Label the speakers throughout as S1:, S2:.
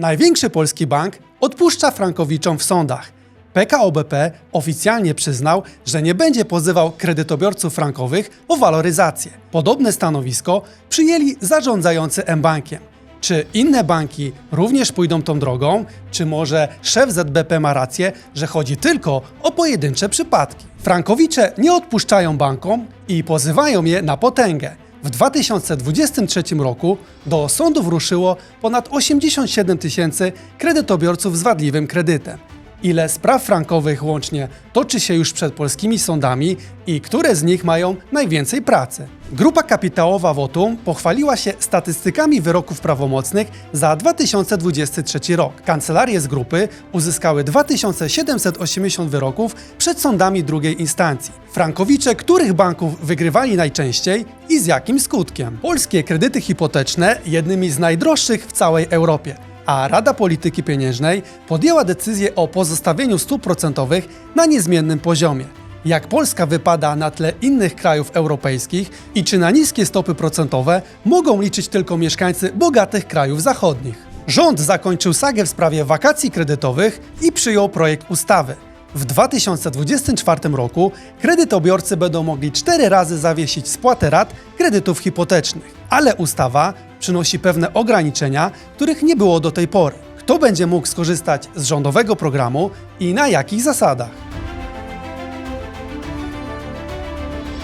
S1: Największy polski bank odpuszcza frankowiczom w sądach. PKO BP oficjalnie przyznał, że nie będzie pozywał kredytobiorców frankowych o waloryzację. Podobne stanowisko przyjęli zarządzający M-Bankiem. Czy inne banki również pójdą tą drogą? Czy może szef ZBP ma rację, że chodzi tylko o pojedyncze przypadki? Frankowicze nie odpuszczają bankom i pozywają je na potęgę. W 2023 roku do sądów ruszyło ponad 87 tysięcy kredytobiorców z wadliwym kredytem. Ile spraw frankowych łącznie toczy się już przed polskimi sądami i które z nich mają najwięcej pracy? Grupa kapitałowa Votum pochwaliła się statystykami wyroków prawomocnych za 2023 rok. Kancelarie z grupy uzyskały 2780 wyroków przed sądami drugiej instancji. Frankowicze których banków wygrywali najczęściej i z jakim skutkiem? Polskie kredyty hipoteczne jednymi z najdroższych w całej Europie a Rada Polityki Pieniężnej podjęła decyzję o pozostawieniu stóp procentowych na niezmiennym poziomie. Jak Polska wypada na tle innych krajów europejskich i czy na niskie stopy procentowe mogą liczyć tylko mieszkańcy bogatych krajów zachodnich? Rząd zakończył sagę w sprawie wakacji kredytowych i przyjął projekt ustawy. W 2024 roku kredytobiorcy będą mogli cztery razy zawiesić spłatę rat kredytów hipotecznych, ale ustawa przynosi pewne ograniczenia, których nie było do tej pory. Kto będzie mógł skorzystać z rządowego programu i na jakich zasadach?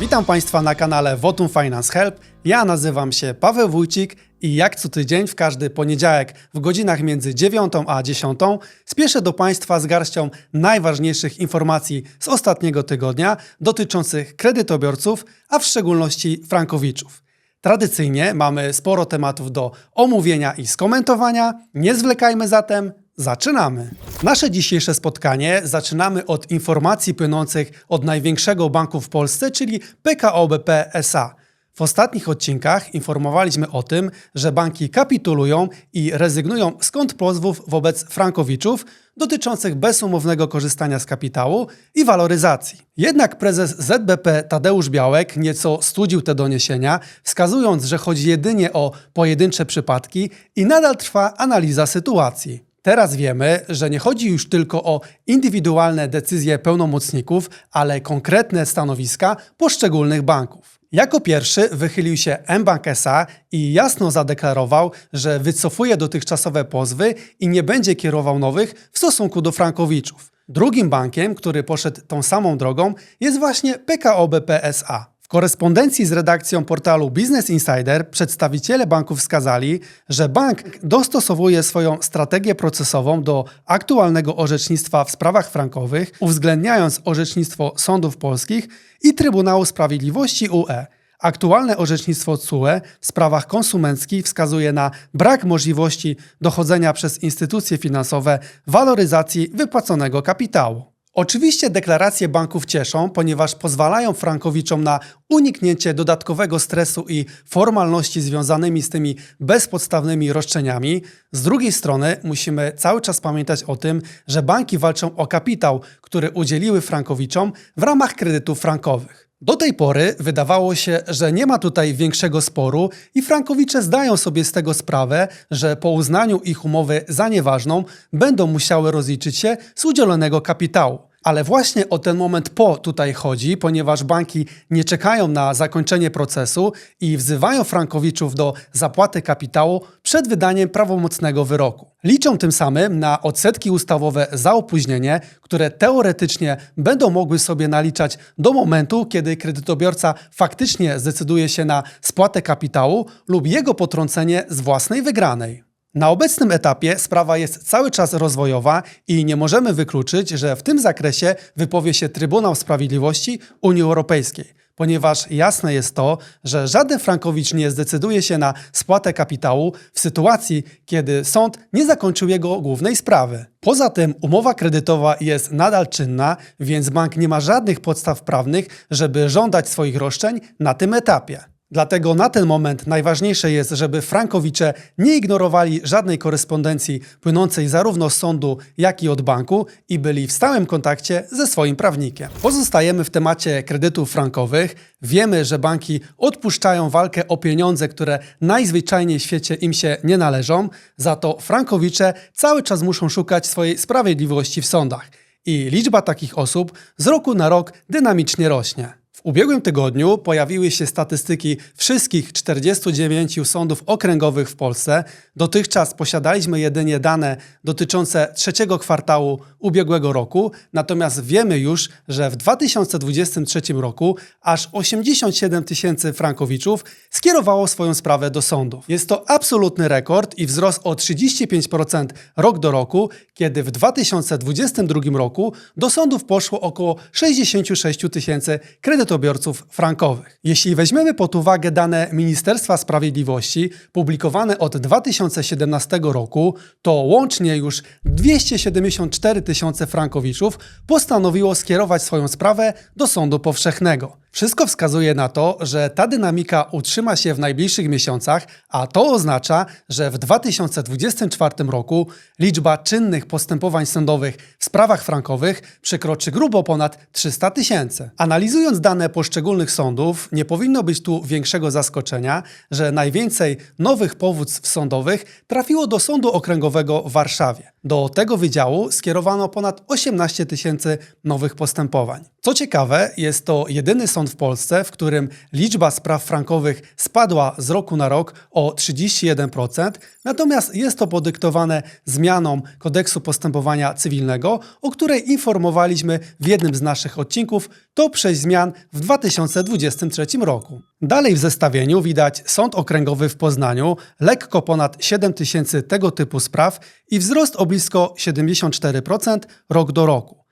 S1: Witam Państwa na kanale Votum Finance Help. Ja nazywam się Paweł Wójcik i jak co tydzień w każdy poniedziałek w godzinach między 9 a 10 spieszę do Państwa z garścią najważniejszych informacji z ostatniego tygodnia dotyczących kredytobiorców, a w szczególności frankowiczów. Tradycyjnie mamy sporo tematów do omówienia i skomentowania. Nie zwlekajmy zatem, zaczynamy. Nasze dzisiejsze spotkanie zaczynamy od informacji płynących od największego banku w Polsce, czyli PKO BP SA. W ostatnich odcinkach informowaliśmy o tym, że banki kapitulują i rezygnują z kontrpozwów wobec frankowiczów dotyczących bezumownego korzystania z kapitału i waloryzacji. Jednak prezes ZBP Tadeusz Białek nieco studził te doniesienia, wskazując, że chodzi jedynie o pojedyncze przypadki i nadal trwa analiza sytuacji. Teraz wiemy, że nie chodzi już tylko o indywidualne decyzje pełnomocników, ale konkretne stanowiska poszczególnych banków. Jako pierwszy wychylił się mBank SA i jasno zadeklarował, że wycofuje dotychczasowe pozwy i nie będzie kierował nowych w stosunku do frankowiczów. Drugim bankiem, który poszedł tą samą drogą, jest właśnie PKO BP SA. W korespondencji z redakcją portalu Business Insider przedstawiciele banków wskazali, że bank dostosowuje swoją strategię procesową do aktualnego orzecznictwa w sprawach frankowych, uwzględniając orzecznictwo sądów polskich i Trybunału Sprawiedliwości UE. Aktualne orzecznictwo CUE w sprawach konsumenckich wskazuje na brak możliwości dochodzenia przez instytucje finansowe waloryzacji wypłaconego kapitału. Oczywiście deklaracje banków cieszą, ponieważ pozwalają frankowiczom na uniknięcie dodatkowego stresu i formalności związanymi z tymi bezpodstawnymi roszczeniami. Z drugiej strony musimy cały czas pamiętać o tym, że banki walczą o kapitał, który udzieliły frankowiczom w ramach kredytów frankowych. Do tej pory wydawało się, że nie ma tutaj większego sporu i frankowicze zdają sobie z tego sprawę, że po uznaniu ich umowy za nieważną będą musiały rozliczyć się z udzielonego kapitału. Ale właśnie o ten moment po tutaj chodzi, ponieważ banki nie czekają na zakończenie procesu i wzywają frankowiczów do zapłaty kapitału przed wydaniem prawomocnego wyroku. Liczą tym samym na odsetki ustawowe za opóźnienie, które teoretycznie będą mogły sobie naliczać do momentu, kiedy kredytobiorca faktycznie zdecyduje się na spłatę kapitału lub jego potrącenie z własnej wygranej. Na obecnym etapie sprawa jest cały czas rozwojowa i nie możemy wykluczyć, że w tym zakresie wypowie się Trybunał Sprawiedliwości Unii Europejskiej, ponieważ jasne jest to, że żaden frankowicz nie zdecyduje się na spłatę kapitału w sytuacji, kiedy sąd nie zakończył jego głównej sprawy. Poza tym umowa kredytowa jest nadal czynna, więc bank nie ma żadnych podstaw prawnych, żeby żądać swoich roszczeń na tym etapie. Dlatego na ten moment najważniejsze jest, żeby frankowicze nie ignorowali żadnej korespondencji płynącej zarówno z sądu, jak i od banku i byli w stałym kontakcie ze swoim prawnikiem. Pozostajemy w temacie kredytów frankowych. Wiemy, że banki odpuszczają walkę o pieniądze, które najzwyczajniej w świecie im się nie należą, za to frankowicze cały czas muszą szukać swojej sprawiedliwości w sądach. I liczba takich osób z roku na rok dynamicznie rośnie. W ubiegłym tygodniu pojawiły się statystyki wszystkich 49 sądów okręgowych w Polsce. Dotychczas posiadaliśmy jedynie dane dotyczące trzeciego kwartału ubiegłego roku, natomiast wiemy już, że w 2023 roku aż 87 tysięcy frankowiczów skierowało swoją sprawę do sądów. Jest to absolutny rekord i wzrost o 35% rok do roku, kiedy w 2022 roku do sądów poszło około 66 tysięcy kredytobiorców frankowych. Jeśli weźmiemy pod uwagę dane Ministerstwa Sprawiedliwości publikowane od 2017 roku, to łącznie już 274 tysiące frankowiczów postanowiło skierować swoją sprawę do sądu powszechnego. Wszystko wskazuje na to, że ta dynamika utrzyma się w najbliższych miesiącach, a to oznacza, że w 2024 roku liczba czynnych postępowań sądowych w sprawach frankowych przekroczy grubo ponad 300 tysięcy. Analizując dane poszczególnych sądów, nie powinno być tu większego zaskoczenia, że najwięcej nowych powództw sądowych trafiło do Sądu Okręgowego w Warszawie. Do tego wydziału skierowano ponad 18 tysięcy nowych postępowań. Co ciekawe, jest to jedyny sąd w Polsce, w którym liczba spraw frankowych spadła z roku na rok o 31%, natomiast jest to podyktowane zmianą kodeksu postępowania cywilnego, o której informowaliśmy w jednym z naszych odcinków, to 6 zmian w 2023 roku. Dalej w zestawieniu widać Sąd Okręgowy w Poznaniu, lekko ponad 7 tysięcy tego typu spraw i wzrost o blisko 74% rok do roku.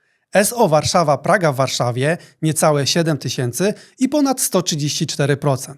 S1: SO Warszawa Praga w Warszawie niecałe 7 tysięcy i ponad 134%.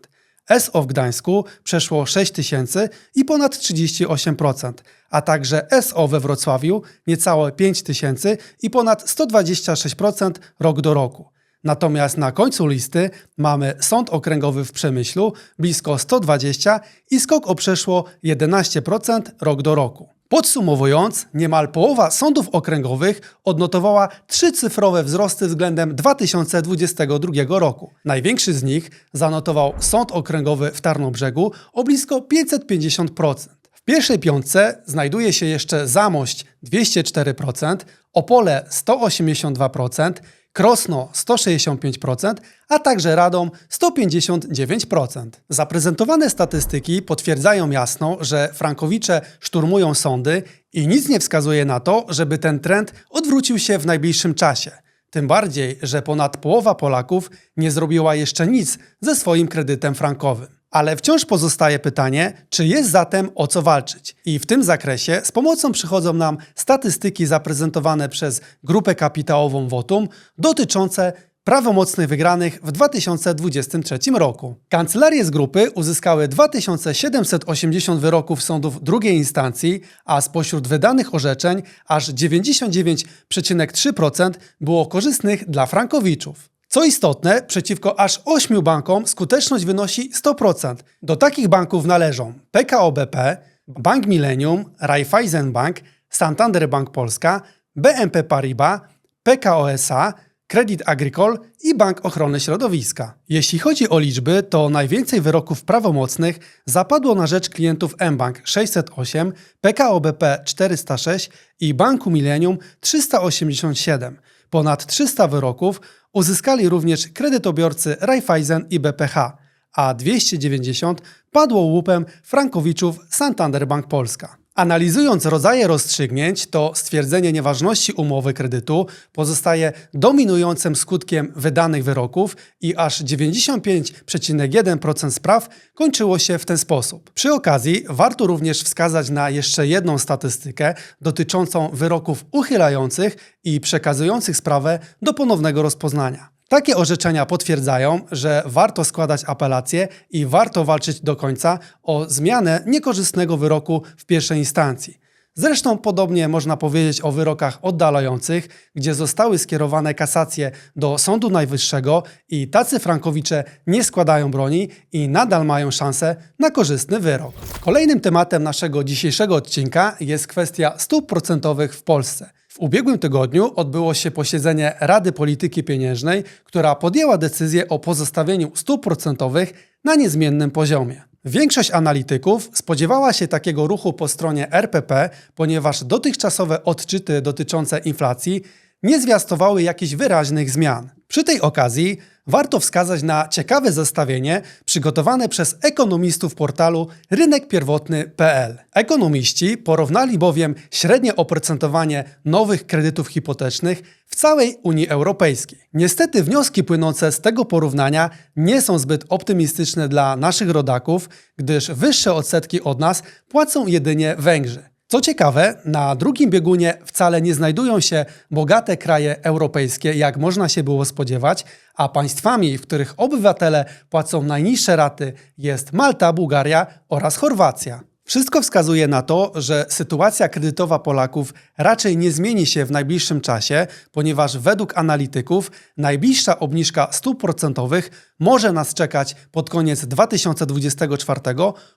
S1: SO w Gdańsku przeszło 6 tysięcy i ponad 38%, a także SO we Wrocławiu niecałe 5 tysięcy i ponad 126% rok do roku. Natomiast na końcu listy mamy Sąd Okręgowy w Przemyślu blisko 120 i skok o przeszło 11% rok do roku. Podsumowując, niemal połowa sądów okręgowych odnotowała trzycyfrowe wzrosty względem 2022 roku. Największy z nich zanotował Sąd Okręgowy w Tarnobrzegu o blisko 550%. W pierwszej piątce znajduje się jeszcze Zamość 204%, Opole 182%, Krosno 165%, a także Radom 159%. Zaprezentowane statystyki potwierdzają jasno, że frankowicze szturmują sądy i nic nie wskazuje na to, żeby ten trend odwrócił się w najbliższym czasie. Tym bardziej, że ponad połowa Polaków nie zrobiła jeszcze nic ze swoim kredytem frankowym. Ale wciąż pozostaje pytanie, czy jest zatem o co walczyć. I w tym zakresie z pomocą przychodzą nam statystyki zaprezentowane przez grupę kapitałową Votum dotyczące prawomocnych wygranych w 2023 roku. Kancelarie z grupy uzyskały 2780 wyroków sądów drugiej instancji, a spośród wydanych orzeczeń aż 99,3% było korzystnych dla frankowiczów. Co istotne, przeciwko aż 8 bankom skuteczność wynosi 100%. Do takich banków należą PKO BP, Bank Millennium, Raiffeisen Bank, Santander Bank Polska, BNP Paribas, PKO SA, Credit Agricole i Bank Ochrony Środowiska. Jeśli chodzi o liczby, to najwięcej wyroków prawomocnych zapadło na rzecz klientów mBank 608, PKO BP 406 i Banku Millennium 387. Ponad 300 wyroków uzyskali również kredytobiorcy Raiffeisen i BPH, a 290 padło łupem frankowiczów Santander Bank Polska. Analizując rodzaje rozstrzygnięć, to stwierdzenie nieważności umowy kredytu pozostaje dominującym skutkiem wydanych wyroków i aż 95,1% spraw kończyło się w ten sposób. Przy okazji warto również wskazać na jeszcze jedną statystykę dotyczącą wyroków uchylających i przekazujących sprawę do ponownego rozpoznania. Takie orzeczenia potwierdzają, że warto składać apelację i warto walczyć do końca o zmianę niekorzystnego wyroku w pierwszej instancji. Zresztą podobnie można powiedzieć o wyrokach oddalających, gdzie zostały skierowane kasacje do Sądu Najwyższego i tacy frankowicze nie składają broni i nadal mają szansę na korzystny wyrok. Kolejnym tematem naszego dzisiejszego odcinka jest kwestia stóp procentowych w Polsce. W ubiegłym tygodniu odbyło się posiedzenie Rady Polityki Pieniężnej, która podjęła decyzję o pozostawieniu stóp procentowych na niezmiennym poziomie. Większość analityków spodziewała się takiego ruchu po stronie RPP, ponieważ dotychczasowe odczyty dotyczące inflacji nie zwiastowały jakichś wyraźnych zmian. Przy tej okazji warto wskazać na ciekawe zestawienie przygotowane przez ekonomistów portalu rynekpierwotny.pl. Ekonomiści porównali bowiem średnie oprocentowanie nowych kredytów hipotecznych w całej Unii Europejskiej. Niestety wnioski płynące z tego porównania nie są zbyt optymistyczne dla naszych rodaków, gdyż wyższe odsetki od nas płacą jedynie Węgrzy. Co ciekawe, na drugim biegunie wcale nie znajdują się bogate kraje europejskie, jak można się było spodziewać, a państwami, w których obywatele płacą najniższe raty jest Malta, Bułgaria oraz Chorwacja. Wszystko wskazuje na to, że sytuacja kredytowa Polaków raczej nie zmieni się w najbliższym czasie, ponieważ według analityków najbliższa obniżka stóp procentowych może nas czekać pod koniec 2024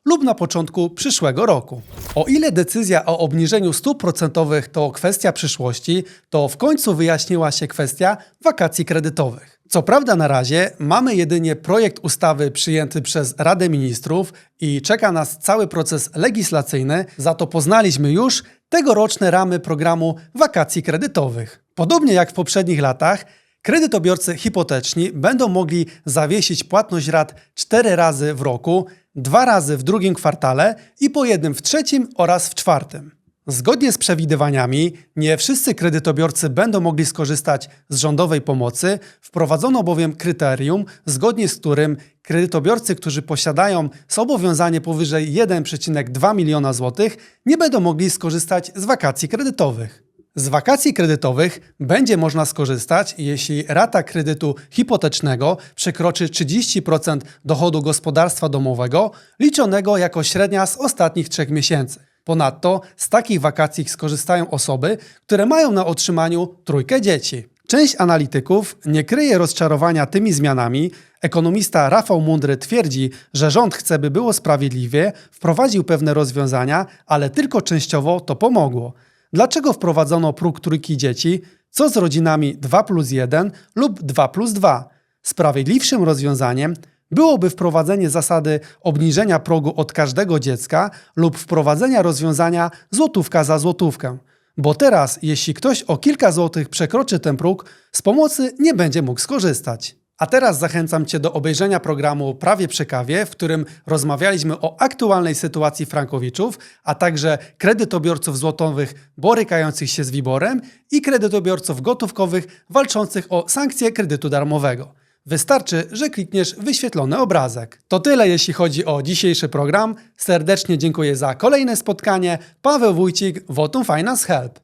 S1: lub na początku przyszłego roku. O ile decyzja o obniżeniu stóp procentowych to kwestia przyszłości, to w końcu wyjaśniła się kwestia wakacji kredytowych. Co prawda na razie mamy jedynie projekt ustawy przyjęty przez Radę Ministrów i czeka nas cały proces legislacyjny, za to poznaliśmy już tegoroczne ramy programu wakacji kredytowych. Podobnie jak w poprzednich latach, kredytobiorcy hipoteczni będą mogli zawiesić płatność rat 4 razy w roku, dwa razy w drugim kwartale i po jednym w trzecim oraz w czwartym. Zgodnie z przewidywaniami, nie wszyscy kredytobiorcy będą mogli skorzystać z rządowej pomocy. Wprowadzono bowiem kryterium, zgodnie z którym kredytobiorcy, którzy posiadają zobowiązanie powyżej 1,2 miliona złotych, nie będą mogli skorzystać z wakacji kredytowych. Z wakacji kredytowych będzie można skorzystać, jeśli rata kredytu hipotecznego przekroczy 30% dochodu gospodarstwa domowego, liczonego jako średnia z ostatnich trzech miesięcy. Ponadto z takich wakacji skorzystają osoby, które mają na otrzymaniu trójkę dzieci. Część analityków nie kryje rozczarowania tymi zmianami. Ekonomista Rafał Mundry twierdzi, że rząd chce, by było sprawiedliwie, wprowadził pewne rozwiązania, ale tylko częściowo to pomogło. Dlaczego wprowadzono próg trójki dzieci? Co z rodzinami 2 plus 1 lub 2 plus 2? Sprawiedliwszym rozwiązaniem byłoby wprowadzenie zasady obniżenia progu od każdego dziecka lub wprowadzenia rozwiązania złotówka za złotówkę. Bo teraz, jeśli ktoś o kilka złotych przekroczy ten próg, z pomocy nie będzie mógł skorzystać. A teraz zachęcam Cię do obejrzenia programu Prawie przy kawie, w którym rozmawialiśmy o aktualnej sytuacji frankowiczów, a także kredytobiorców złotowych borykających się z wiborem i kredytobiorców gotówkowych walczących o sankcje kredytu darmowego. Wystarczy, że klikniesz wyświetlony obrazek. To tyle, jeśli chodzi o dzisiejszy program. Serdecznie dziękuję za kolejne spotkanie. Paweł Wójcik, Votum Finance Help.